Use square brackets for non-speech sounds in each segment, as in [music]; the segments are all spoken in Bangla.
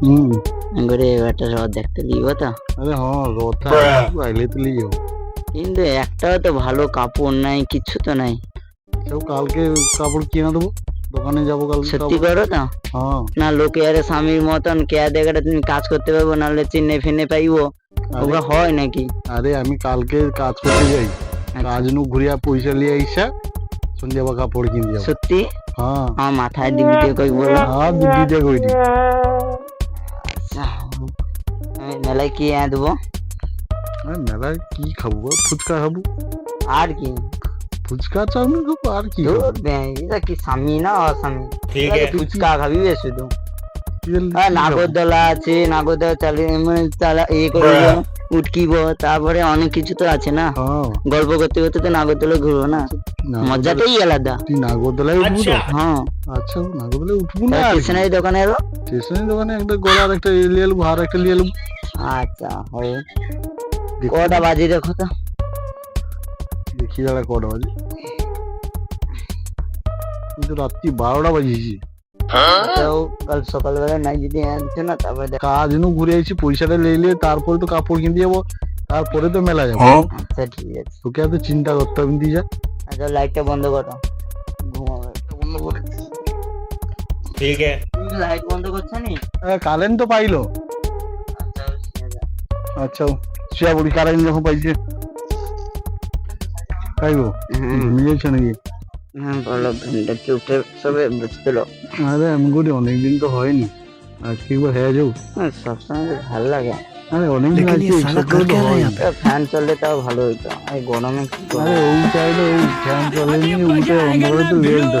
হুম। করে এবারটা রথ দেখতে দিব তো। আরে হ্যাঁ রথা আইলে তো যাব কিন্তু একটাও তো ভালো কাপড় নাই কিচ্ছু তো নাই। কেউ কালকে কাপড় কিনে দেবো দোকানে যাব কালকে সত্যি করো তো? হ্যাঁ। না লোকে আরে স্বামীর মতন কেয়া দেখাটা তুমি কাজ করতে পারব নাহলে চিনে ফিনে পাইবো। ওগুলো হয় নাকি? আরে আমি কালকে কাজ করতে যাই। আচ্ছা। কাজ নু ঘুরিয়া পয়সা লিয়ে আইসা সন্ধ্যা বা কাপড় কিনে যাব। সত্যি? হ্যাঁ। মাথায় দিবি দিয়ে কই বলো? হ্যাঁ দিদি দেখ ওইটি আমি মেলায় কি এনে দেবো? মেলায় কি খাব? ফুচকা খাব। আর কি? ফুচকা চাউমিন খাব আর কি এটা কি সামি না অসামি ঠিক আছে। ফুচকা খাবি বে শুধু? নাগরদোলা আছে নাগরদোলা চালিয়ে মানে চালা ইয়ে করব উঠকিব তারপরে অনেক কিছু তো আছে না? হ্যাঁ। গল্প করতে করতে তো নাগরদোলা ঘুরবো না? মজাটাই আলাদা। তুই নাগরদোলায় উঠবো তো? আচ্ছা। হ্যাঁ। আচ্ছা নাগরদোলায় উঠবো না? স্টেশনারি দোকানে এলো স্টেশনের দোকানে একটা গোলা আর একটা লিয়ে নেব আর একটা লিয়ে নেব আচ্ছা হবে কটা বাজে দেখো তো? দেখি দাঁড়া কটা বাজে। কিন্তু রাত্রি বারোটা বাজিয়েছি। তারপরে কাজ নু ঘুরে পয়সাটা তারপরে তো কাপড় কিনতে যাব তারপরে তো মেলা যাব। হ্যাঁ। আচ্ছা ঠিক আছে। তোকে এত চিন্তা করতে হবে যা। আচ্ছা লাইটটা বন্ধ কর। ঠিক আছে। লাইট বন্ধ করছ নি? কারেন্ট তো পাইলো। আচ্ছা, আচ্ছা বলি আচ্ছা, কারেন্ট যখন পাইছে পাইবো? মিলেছে নাকি? হ্যাঁ বলো ভেন্ডারকে উঠে সবে বুঝতে আরে আমি করি অনেকদিন তো হয়নি। আজকে একবার হয়ে যাও হ্যাঁ, সবসময় ভালো লাগে। আরে আজকে। ফ্যান চললে তাও ভালো হইতো। আর গরমে কি আরে ওই চাইলে ওই ফ্যান চলেনি উঠে অন্ধকারে তো লেলতে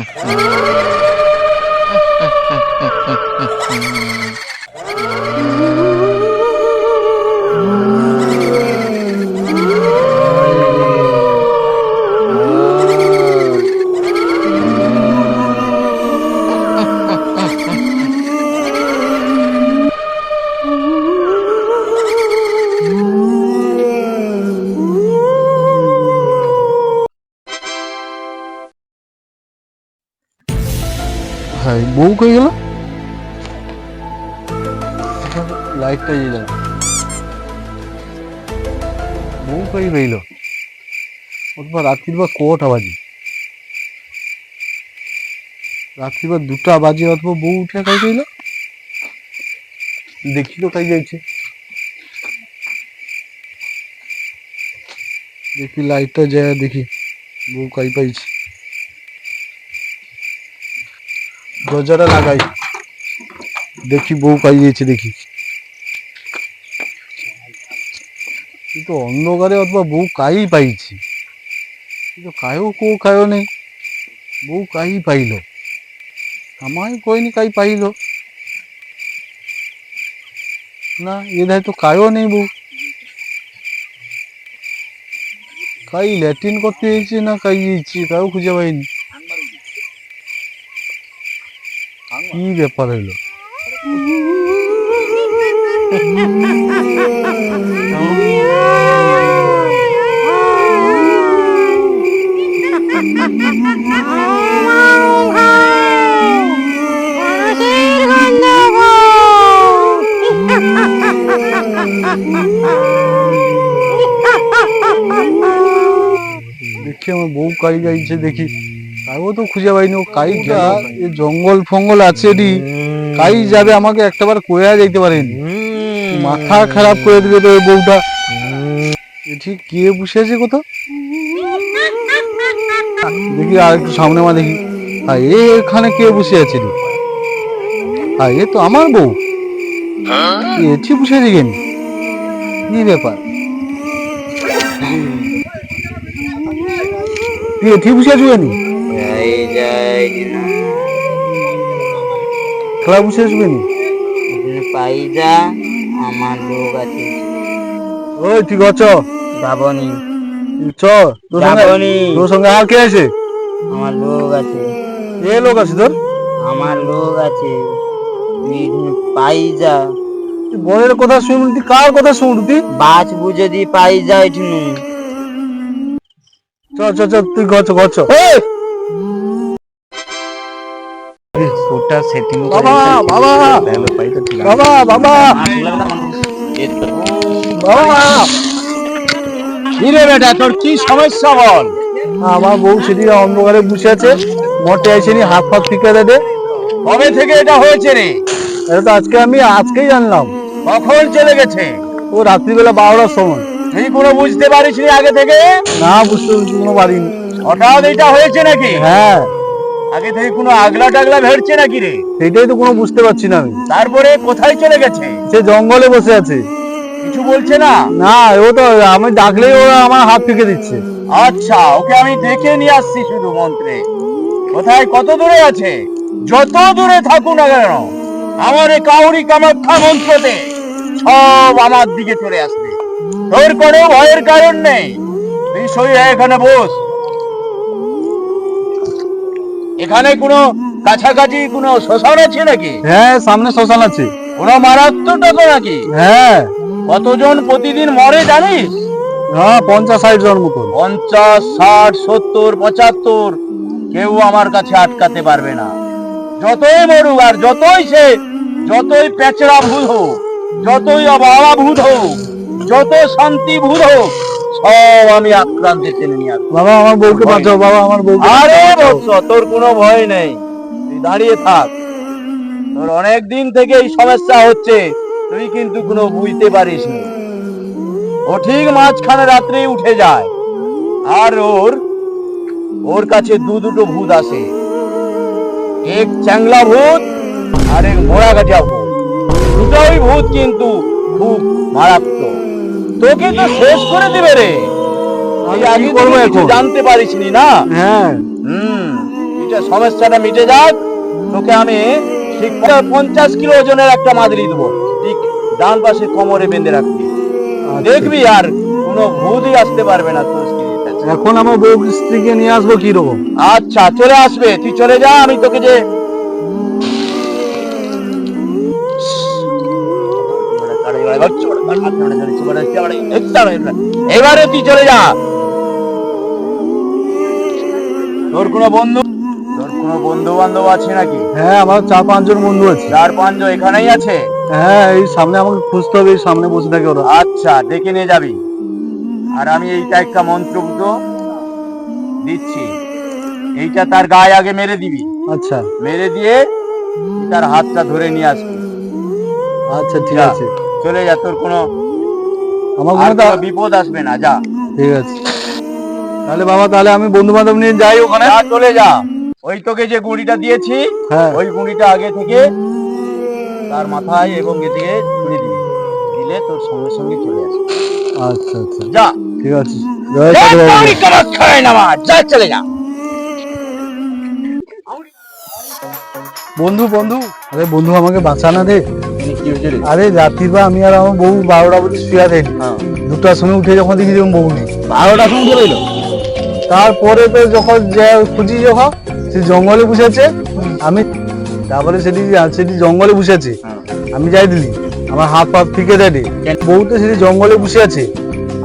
হ্যাঁ বউ কই গেল? লাইটটা জ্বলে গেল বউ কই রইল? অথবা রাত্রির বা কটা বাজে? রাত্রি বা দুটা বাজে অথবা বউ উঠে খাই রইল? দেখি তো খাই যাইছে। দেখি লাইটটা যায় দেখি বউ খাই পাইছে। দরজাটা লাগাই। দেখি বউ পাইয়েছে দেখি। কিন্তু অন্ধকারে অথবা বউ কাই পাইছি? কিন্তু কায়ও কো কায়ও নেই। বউ কাই পাইল? আমায় কইনি কাই পাইল? না এধায় তো কায়ও নেই বউ। কাই ল্যাট্রিন করতে এসেছে না কাই এসেছে কাউ খুঁজে পাইনি। কি ব্যাপার হলো দেখি আমার বউ কাই গাইছে দেখি। তো খুঁজে পাইনি। ও কাই গা এ জঙ্গল ফঙ্গল আছে রি কাই যাবে আমাকে একটাবার কোয়া যাইতে পারেন। মাথা খারাপ করে দিবে তো ওই বউটা। ঠিক কে বসে আছে কোথাও দেখি আর একটু সামনে মা দেখি। আর এখানে কে বসে আছে রে? আর এ তো আমার বউ। এটি বসে আছে কেন? কি ব্যাপার? এটি বসে আছো কেন? খেলা আছো কেন এখানে আমার লোক আছে। ওই ঠিক আছো? যাবনি চ তোর সঙ্গে তোর সঙ্গে আর কে আছে? আমার লোক আছে। এ লোক আছে তোর? আমার লোক আছে। তুই পাই যা তুই কথা শুন তুই কার কথা শুন তুই? বাজ বুঝে দি পাই যা এখানে। চ চ চ তুই গছ গছ ওটা সেটিং বাবা বাবা বাবা বাবা। বাবা। কিরে বেটা তোর কি সমস্যা বল? আমার বউ অন্ধকারে বসে আছে। মোটে আইসেনি হাত ফাত ফিকে দেবে কবে থেকে এটা হয়েছে রে? এটা তো আজকে আমি আজকেই জানলাম। কখন চলে গেছে? ও রাত্রিবেলা বারোটার সময়। তুই কোনো বুঝতে পারিস নি আগে থেকে? না বুঝতে কোনো পারিনি হঠাৎ এটা হয়েছে নাকি? হ্যাঁ। আগে থেকে কোনো আগলা টাগলা ভেড়ছে নাকি রে? সেটাই তো কোনো বুঝতে পারছি না আমি। তারপরে কোথায় চলে গেছে? সে জঙ্গলে বসে আছে। কিছু বলছে না? না ও তো আমি ডাকলেই ওরা আমার হাত ফিকে দিচ্ছে। আচ্ছা ওকে আমি দেখে নিয়ে আসছি শুধু মন্ত্রে। কোথায়? কত দূরে আছে? যত দূরে থাকুক না কেন আমার এই কাউরি কামাখ্যা মন্ত্রতে সব আমার দিকে চলে আসবে। তোর কোনো ভয়ের কারণ নেই। তুই হয়ে এখানে বস। এখানে কোনো কাছাকাছি কোনো শ্মশান আছে নাকি? হ্যাঁ সামনে শ্মশান আছে। কোনো মারাত্মক টাকা নাকি? হ্যাঁ। কতজন প্রতিদিন মরে জানিস? হ্যাঁ পঞ্চাশ ষাট জন মতন। পঞ্চাশ ষাট সত্তর পঁচাত্তর কেউ আমার কাছে আটকাতে পারবে না। যতই মরুক আর যতই সে যতই পেঁচড়া ভূত হোক যতই অবাবা ভূত হোক যত শান্তি ভুল হোক সব আমি আক্রান্তে টেনে নিয়ে আসব। বাবা আমার বউকে বাঁচাও বাবা আমার বউকে আরে। বৎস তোর কোনো ভয় নেই। তুই দাঁড়িয়ে থাক। তোর অনেক দিন থেকে এই সমস্যা হচ্ছে। তুই কিন্তু কোনো বুঝতে পারিস না। ও ঠিক মাঝখানে রাত্রেই উঠে যায়। আর ওর ওর কাছে দু দুটো ভূত আসে। এক চ্যাংলা ভূত আর এক মোড়া গাছা ভূত। দুটোই ভূত কিন্তু খুব মারাত্মক। তোকে তো শেষ করে দিবে রে। আমি করব এখন? জানতে পারিসনি না? হ্যাঁ। হুম এটা সমস্যাটা মিটে যাক। তোকে আমি ঠিক পঞ্চাশ কিলো ওজনের একটা মাদুরি দেবো। ঠিক ডান পাশে কোমরে বেঁধে রাখবি। আচ্ছা। দেখবি আর কোনো ভূতই আসতে পারবে না তোর এখন আমার বউ স্ত্রীকে নিয়ে আসব কি রকম আচ্ছা চলে আসবে। তুই চলে যা আমি তোকে যে এবারে তুই চলে যা। তোর কোনো বন্ধু তোর কোনো বন্ধু বান্ধব আছে নাকি হ্যাঁ আমার চার পাঁচজন বন্ধু আছে চার পাঁচজন এখানেই আছে হ্যাঁ এই সামনে আমাকে খুঁজতে হবে এই সামনে বসে থাকে ওরা আচ্ছা ডেকে নিয়ে যাবি আর আমি এইটা একটা মন্ত্রপুত দিচ্ছি এইটা তার গায়ে আগে মেরে দিবি আচ্ছা মেরে দিয়ে তার হাতটা ধরে নিয়ে আসবি আচ্ছা ঠিক আছে। চলে যা তোর কোনো আমার আর কোনো তা- বিপদ আসবে না যা। ঠিক আছে। তাহলে বাবা তাহলে আমি বন্ধু বান্ধব নিয়ে যাই ওখানে। যা চলে যা। ওই তোকে যে গুঁড়িটা দিয়েছি হ্যাঁ। ওই গুঁড়িটা আগে থেকে তার মাথায় এবং এদিকে ছুঁড়ে দিবি দিলে তোর সঙ্গে সঙ্গে চলে আসবে। আচ্ছা আচ্ছা। যা। ঠিক আছে। জয় যা, সাধু বাবা। চলে যা। বন্ধু বন্ধু আরে বন্ধু আমাকে বাঁচানা দে। আরে রাত্রি বা আমি আর আমার বউ বারোটা বধি শুয়ে দেন দুটার সময় উঠে যখন দেখি যখন বউ নেই। বারোটা সময় এলো? তারপরে তো যখন যে খুঁজি যখন সে জঙ্গলে বসেছে আমি তারপরে সেটি সেটি জঙ্গলে বসে আছে। আমি যাই দিলি। আমার হাত পা ফিকে দেয়। বউ তো সেটি জঙ্গলে বসে আছে।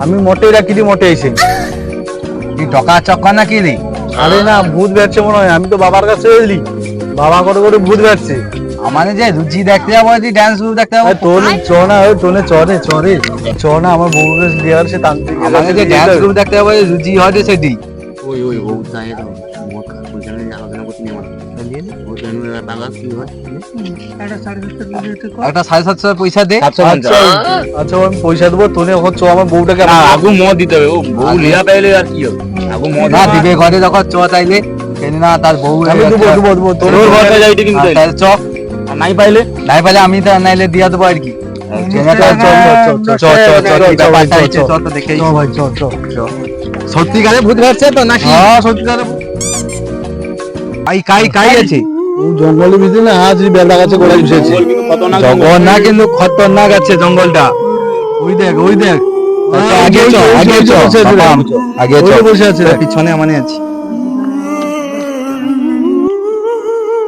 আমি মোটেই রাখিনি মোটে এসে। কি টকা চক্কা নাকি রে আরে না ভূত বেড়ছে মনে হয়। আমি তো বাবার কাছে এলি। বাবা করে করে ভূত বেড়ছে। আমাদের যে রুচি দেখতে যাব ড্যান্স গ্রুপ দেখতে যাব। তোর চ না ওই তোনে চরে চরে চ না আমার বউকে আসছে তান্ত্রিক। আমাদের যে ড্যান্স গ্রুপ দেখতে যাব রুচি হয় সেটি। ওই ওই ও যায় তো। হয়? একটা সাড়ে সাতশো পয়সা দে। আচ্ছা আচ্ছা আমি পয়সা দেবো তোনে এখন চ আমার বউটাকে আগু মদ দিতে হবে। ও বউ লিয়া পাইলে আর কি হবে? আগু মদ না দিবে ঘরে যখন চ চাইলে না তার বউ আমি দেবো দেবো দেবো তোর তোর যাইতে কিন্তু চ। নাই পাইলে? নাই পাইলে আমি তো নাইলে দিয়া দেবো আর কি। সত্যিকারে ভূত তো নাকি? সত্যিকারে আছে? জঙ্গলটা। আগে পিছনে মানে আছে।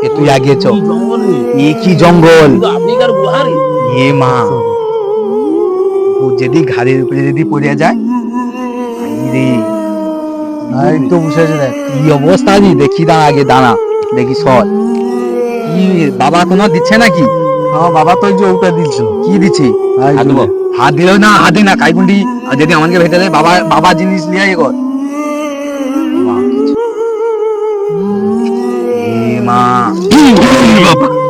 এ তুই আগে চ এ কি জঙ্গল? এ মা। ও যদি ঘাড়ের উপরে যদি পড়ে যায় হ্যাঁ, কি অবস্থা নি দেখি দাঁড়া আগে দাঁড়া। দেখি সর কি বাবা কোনো দিচ্ছে নাকি? আমার বাবা তো যে ওটা দিচ্ছিল কি দিচ্ছে? হ্যাঁ, হাত দিলেও না হাত দি না কাইগুন্ডি। আর যদি আমাকে ভেটে দেয় বাবা বাবা জিনিস লিয়ে এ কর মা। [laughs] Oh.